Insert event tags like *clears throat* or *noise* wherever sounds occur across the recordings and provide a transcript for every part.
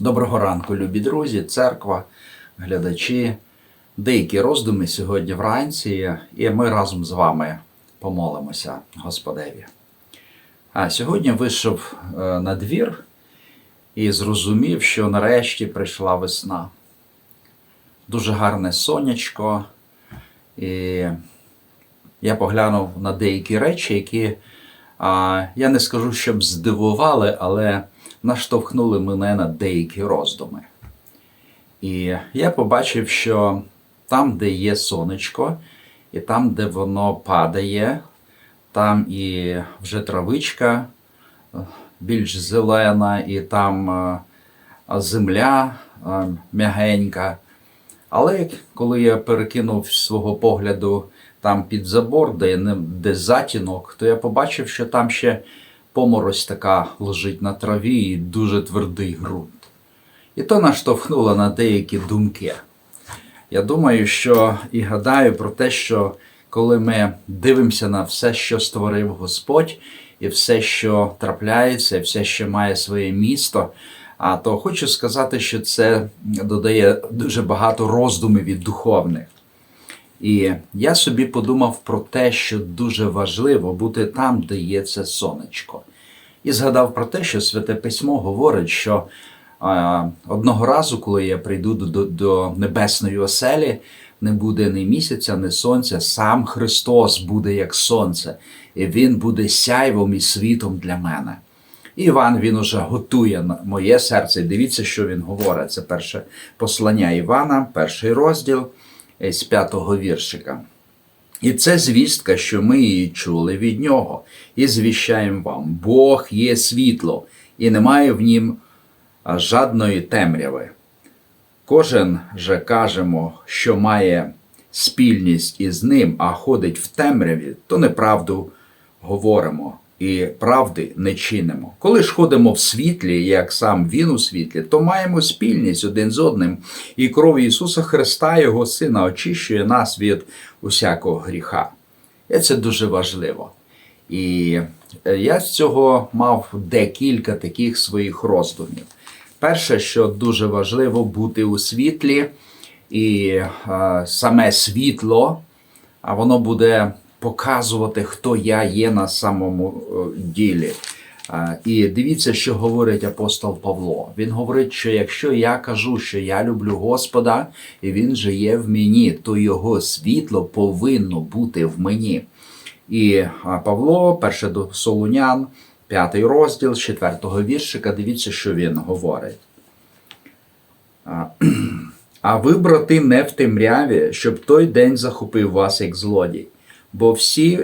Доброго ранку, любі друзі, церква, глядачі. Деякі роздуми сьогодні вранці, і ми разом з вами помолимося Господеві. А сьогодні вийшов е, на двір і зрозумів, що нарешті прийшла весна. Дуже гарне сонячко. І я поглянув на деякі речі, які а, я не скажу, щоб здивували, але наштовхнули мене на деякі роздуми. І я побачив, що там, де є сонечко, і там, де воно падає, там і вже травичка е, більш зелена, і там е, земля е, м'ягенька. Але коли я перекинув свого погляду там під забор, де, де затінок, то я побачив, що там ще поморозь така лежить на траві і дуже твердий ґрунт. І то наштовхнуло на деякі думки. Я думаю, що і гадаю про те, що коли ми дивимося на все, що створив Господь, і все, що трапляється, і все, що має своє місто, а то хочу сказати, що це додає дуже багато роздумів від духовних. І я собі подумав про те, що дуже важливо бути там, де є це сонечко. І згадав про те, що Святе Письмо говорить, що одного разу, коли я прийду до, до, небесної оселі, не буде ні місяця, ні сонця, сам Христос буде як сонце, і Він буде сяйвом і світом для мене. І Іван він уже готує моє серце. Дивіться, що він говорить. Це перше послання Івана, перший розділ з п'ятого віршика. І це звістка, що ми її чули від нього, і звіщаємо вам: Бог є світло, і немає в нім жадної темряви. Кожен же кажемо, що має спільність із ним, а ходить в темряві, то неправду говоримо і правди не чинимо. Коли ж ходимо в світлі, як сам Він у світлі, то маємо спільність один з одним, і кров Ісуса Христа, Його Сина, очищує нас від усякого гріха. І це дуже важливо. І е, я з цього мав декілька таких своїх роздумів. Перше, що дуже важливо бути у світлі, і е, саме світло, а воно буде показувати, хто я є на самому е, ділі. Е, І дивіться, що говорить апостол Павло. Він говорить, що якщо я кажу, що я люблю Господа, і Він же є в мені, то його світло повинно бути в мені. І Павло, перше до Солунян, п'ятий розділ, четвертого віршика, дивіться, що він говорить. *clears throat* А ви, брати, не в темряві, щоб той день захопив вас як злодій. Бо всі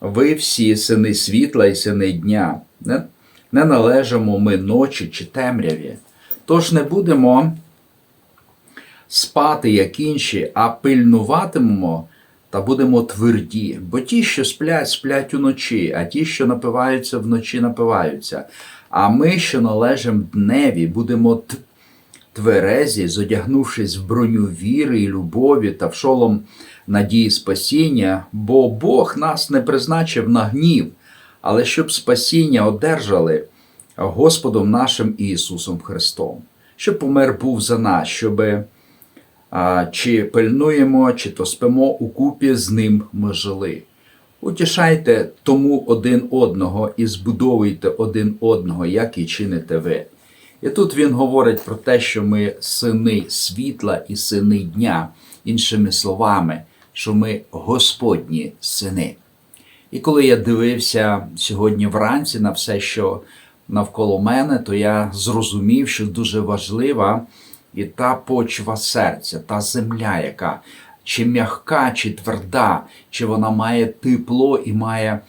ви всі сини світла і сини дня, не, не належимо ми ночі чи темряві. Тож не будемо спати, як інші, а пильнуватимемо та будемо тверді. Бо ті, що сплять, сплять уночі, а ті, що напиваються вночі, напиваються. А ми, що належимо дневі, будемо тверезі, зодягнувшись в броню віри і любові та в шолом надії спасіння, бо Бог нас не призначив на гнів, але щоб спасіння одержали Господом нашим Ісусом Христом, щоб помер був за нас, щоби а, чи пильнуємо, чи то спимо укупі з ним ми жили. Утішайте тому один одного і збудовуйте один одного, як і чините ви. І тут він говорить про те, що ми сини світла і сини дня, іншими словами, що ми Господні сини. І коли я дивився сьогодні вранці на все, що навколо мене, то я зрозумів, що дуже важлива і та почва серця, та земля, яка чи м'яка, чи тверда, чи вона має тепло і має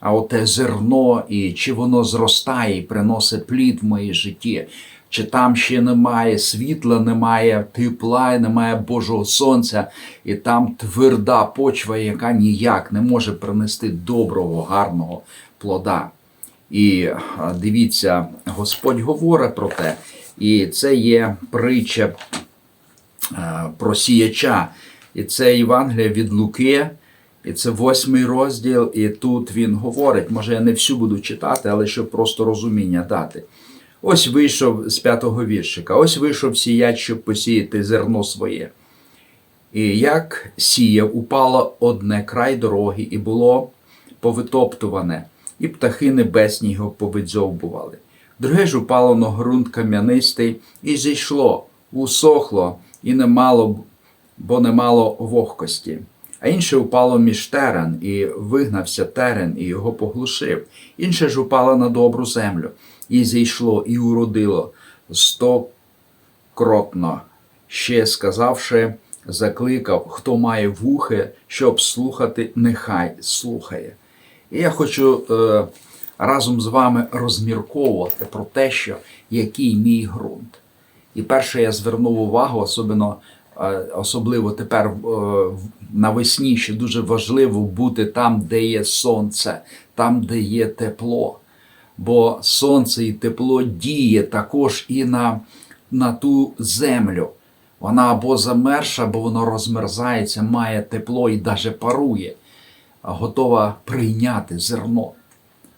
оте зерно, і чи воно зростає і приносить плід в моїй житті, чи там ще немає світла, немає тепла, немає Божого сонця, і там тверда почва, яка ніяк не може принести доброго, гарного плода. І дивіться, Господь говорить про те, і це є притча про сіяча. І це Євангелія від Луки, і це восьмий розділ, і тут він говорить, може я не всю буду читати, але щоб просто розуміння дати. Ось вийшов з п'ятого віршика, ось вийшов сіяч, щоб посіяти зерно своє. І як сіяв, упало одне край дороги, і було повитоптуване, і птахи небесні його повидзьовбували. Друге ж упало на ґрунт кам'янистий, і зійшло, усохло, і не мало, бо не мало вогкості. А інше упало між терен, і вигнався терен, і його поглушив. Інше ж упало на добру землю, і зійшло, і уродило стокротно. Ще сказавши, закликав, хто має вухи, щоб слухати, нехай слухає. І я хочу е, разом з вами розмірковувати про те, що який мій ґрунт. І перше, я звернув увагу, особливо, особливо тепер е, навесні, що дуже важливо бути там, де є сонце, там, де є тепло. Бо сонце і тепло діє також і на, на ту землю. Вона або замерша, або воно розмерзається, має тепло і навіть парує, готова прийняти зерно.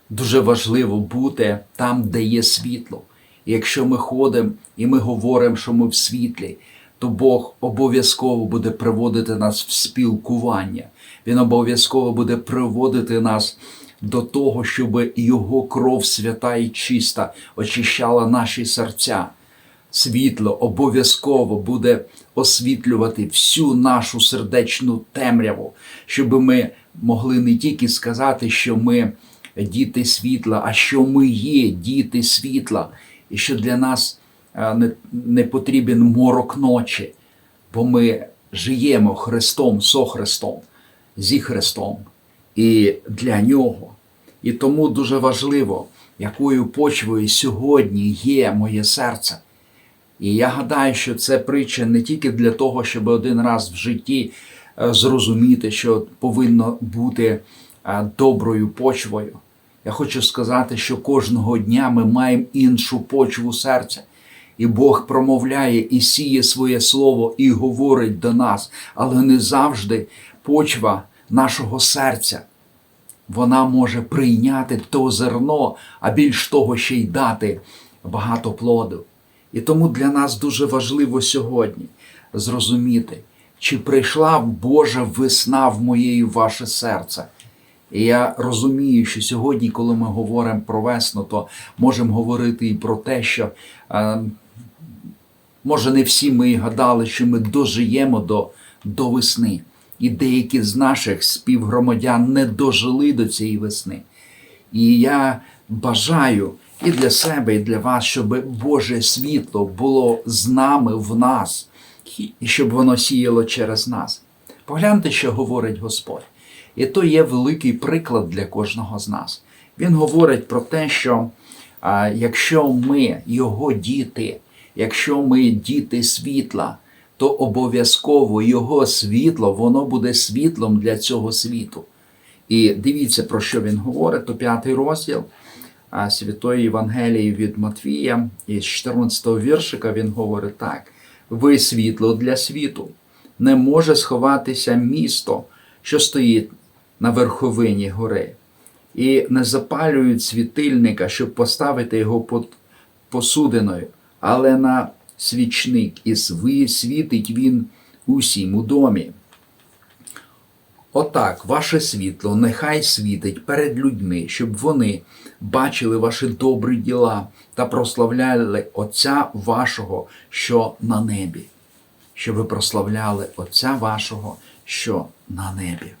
Дуже важливо бути там, де є світло. І якщо ми ходимо і ми говоримо, що ми в світлі, то Бог обов'язково буде приводити нас в спілкування. Він обов'язково буде приводити нас до того, щоб Його кров свята і чиста очищала наші серця. Світло обов'язково буде освітлювати всю нашу сердечну темряву, щоб ми могли не тільки сказати, що ми діти світла, а що ми є діти світла, і що для нас не, не потрібен морок ночі, бо ми живемо Христом, со Христом, зі Христом і для Нього. І тому дуже важливо, якою почвою сьогодні є моє серце. І я гадаю, що це притча не тільки для того, щоб один раз в житті е, зрозуміти, що повинно бути е, доброю почвою. Я хочу сказати, що кожного дня ми маємо іншу почву серця. І Бог промовляє і сіє своє слово і говорить до нас, але не завжди почва нашого серця. Вона може прийняти то зерно, а більш того ще й дати багато плоду. І тому для нас дуже важливо сьогодні зрозуміти, чи прийшла Божа весна в моє і ваше серце. І я розумію, що сьогодні, коли ми говоримо про весну, то можемо говорити і про те, що е, може не всі ми гадали, що ми дожиємо до, до весни. І деякі з наших співгромадян не дожили до цієї весни. І я бажаю і для себе, і для вас, щоб Боже світло було з нами в нас, і щоб воно сіяло через нас. Погляньте, що говорить Господь. І то є великий приклад для кожного з нас. Він говорить про те, що а, якщо ми його діти, якщо ми діти світла, то обов'язково його світло, воно буде світлом для цього світу. І дивіться, про що він говорить, то п'ятий розділ Святої Євангелії від Матвія, із 14 віршика він говорить так: ви світло для світу. Не може сховатися місто, що стоїть на верховині гори, і не запалюють світильника, щоб поставити його під посудиною, але на свічник, і світить він усім у домі. Отак, ваше світло нехай світить перед людьми, щоб вони бачили ваші добрі діла та прославляли Отця вашого, що на небі. Щоб ви прославляли Отця вашого, що на небі.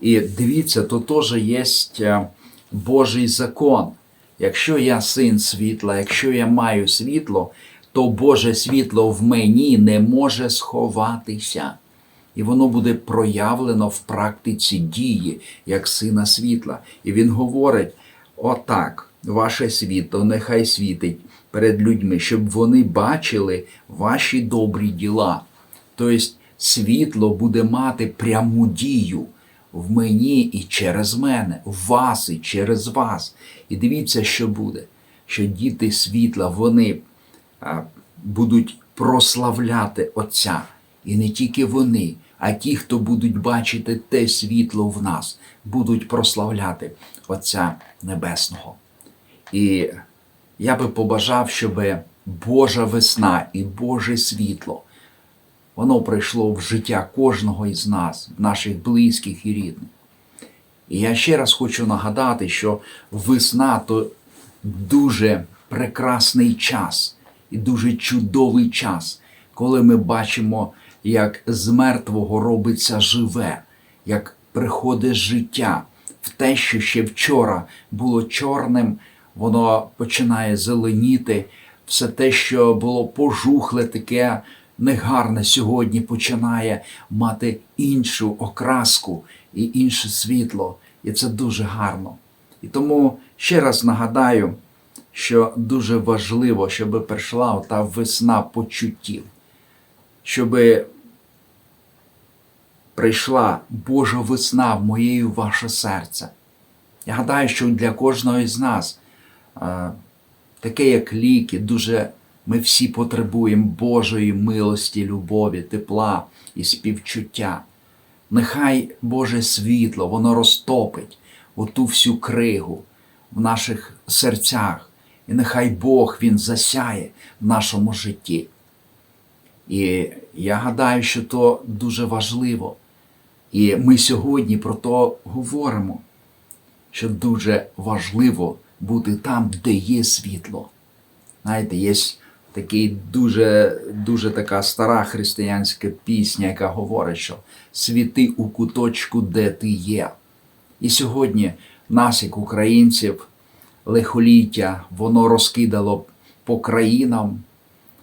І дивіться, тут теж є е, Божий закон. Якщо я син світла, якщо я маю світло, то Боже світло в мені не може сховатися. І воно буде проявлено в практиці дії, як сина світла. І він говорить: отак, ваше світло нехай світить перед людьми, щоб вони бачили ваші добрі діла. Тобто світло буде мати пряму дію в мені і через мене, в вас і через вас. І дивіться, що буде, що діти світла, вони будуть прославляти Отця. І не тільки вони, а ті, хто будуть бачити те світло в нас, будуть прославляти Отця Небесного. І я би побажав, щоб Божа весна і Боже світло воно прийшло в життя кожного із нас, наших близьких і рідних. І я ще раз хочу нагадати, що весна то дуже прекрасний час і дуже чудовий час, коли ми бачимо, як з мертвого робиться живе, як приходить життя в те, що ще вчора було чорним, воно починає зеленіти, все те, що було пожухле, таке негарне сьогодні починає мати іншу окраску і інше світло. І це дуже гарно. І тому ще раз нагадаю, що дуже важливо, щоб прийшла ота весна почуттів, щоб прийшла Божа весна в моє ваше серце. Я гадаю, що для кожного із нас е, таке, як ліки, дуже ми всі потребуємо Божої милості, любові, тепла і співчуття. Нехай Боже світло, воно розтопить оту всю кригу в наших серцях, і нехай Бог Він засяє в нашому житті. І я гадаю, що то дуже важливо. І ми сьогодні про то говоримо, що дуже важливо бути там, де є світло. Знаєте, є такий дуже, дуже така стара християнська пісня, яка говорить, що світи у куточку, де ти є. І сьогодні нас, як українців, лихоліття, воно розкидало по країнам,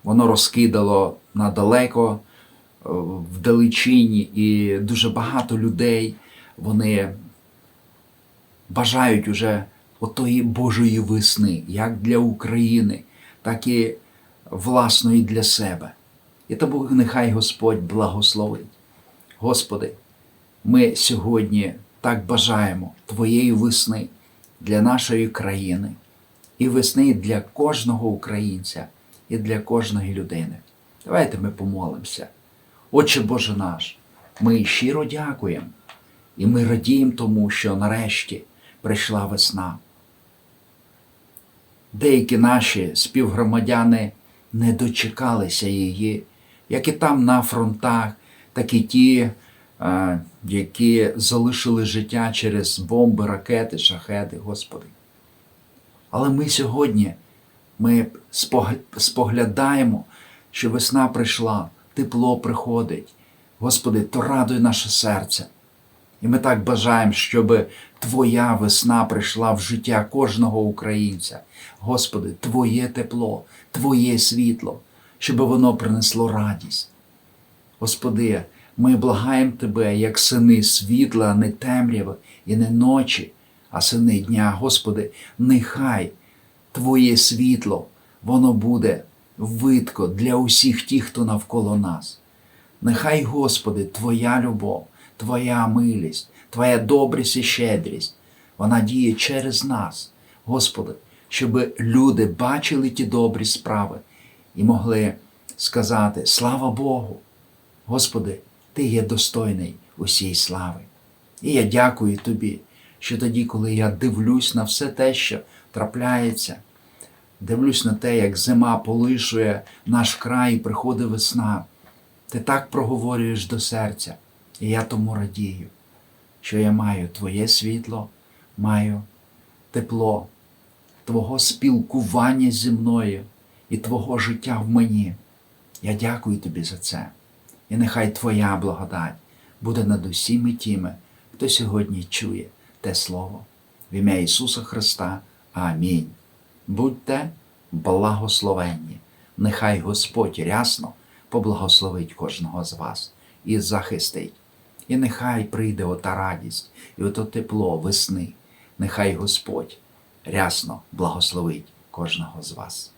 воно розкидало надалеко, е, в далечині, і дуже багато людей вони бажають уже отої Божої весни, як для України, так і власної для себе. І тому нехай Господь благословить. Господи, ми сьогодні так бажаємо Твоєї весни для нашої країни і весни для кожного українця і для кожної людини. Давайте ми помолимося. Отче Боже наш, ми щиро дякуємо і ми радіємо тому, що нарешті прийшла весна. Деякі наші співгромадяни не дочекалися її, як і там на фронтах, так і ті, які залишили життя через бомби, ракети, шахеди, Господи. Але ми сьогодні ми споглядаємо, що весна прийшла, тепло приходить. Господи, то радуй наше серце. І ми так бажаємо, щоб Твоя весна прийшла в життя кожного українця. Господи, Твоє тепло, Твоє світло, щоб воно принесло радість. Господи, ми благаємо Тебе, як сини світла, не темряви і не ночі, а сини дня. Господи, нехай Твоє світло, воно буде видко для усіх тих, хто навколо нас. Нехай, Господи, Твоя любов, Твоя милість, Твоя добрість і щедрість, вона діє через нас, Господи, щоб люди бачили ті добрі справи і могли сказати: Слава Богу! Господи, Ти є достойний усієї слави. І я дякую Тобі, що тоді, коли я дивлюсь на все те, що трапляється, дивлюсь на те, як зима полишує наш край і приходить весна, ти так проговорюєш до серця, і я тому радію, що я маю Твоє світло, маю тепло, Твого спілкування зі мною і Твого життя в мені. Я дякую Тобі за це. І нехай Твоя благодать буде над усіми тими, хто сьогодні чує те Слово. В ім'я Ісуса Христа. Амінь. Будьте благословенні. Нехай Господь рясно поблагословить кожного з вас і захистить. І нехай прийде ота радість і ото тепло весни. Нехай Господь рясно благословить кожного з вас.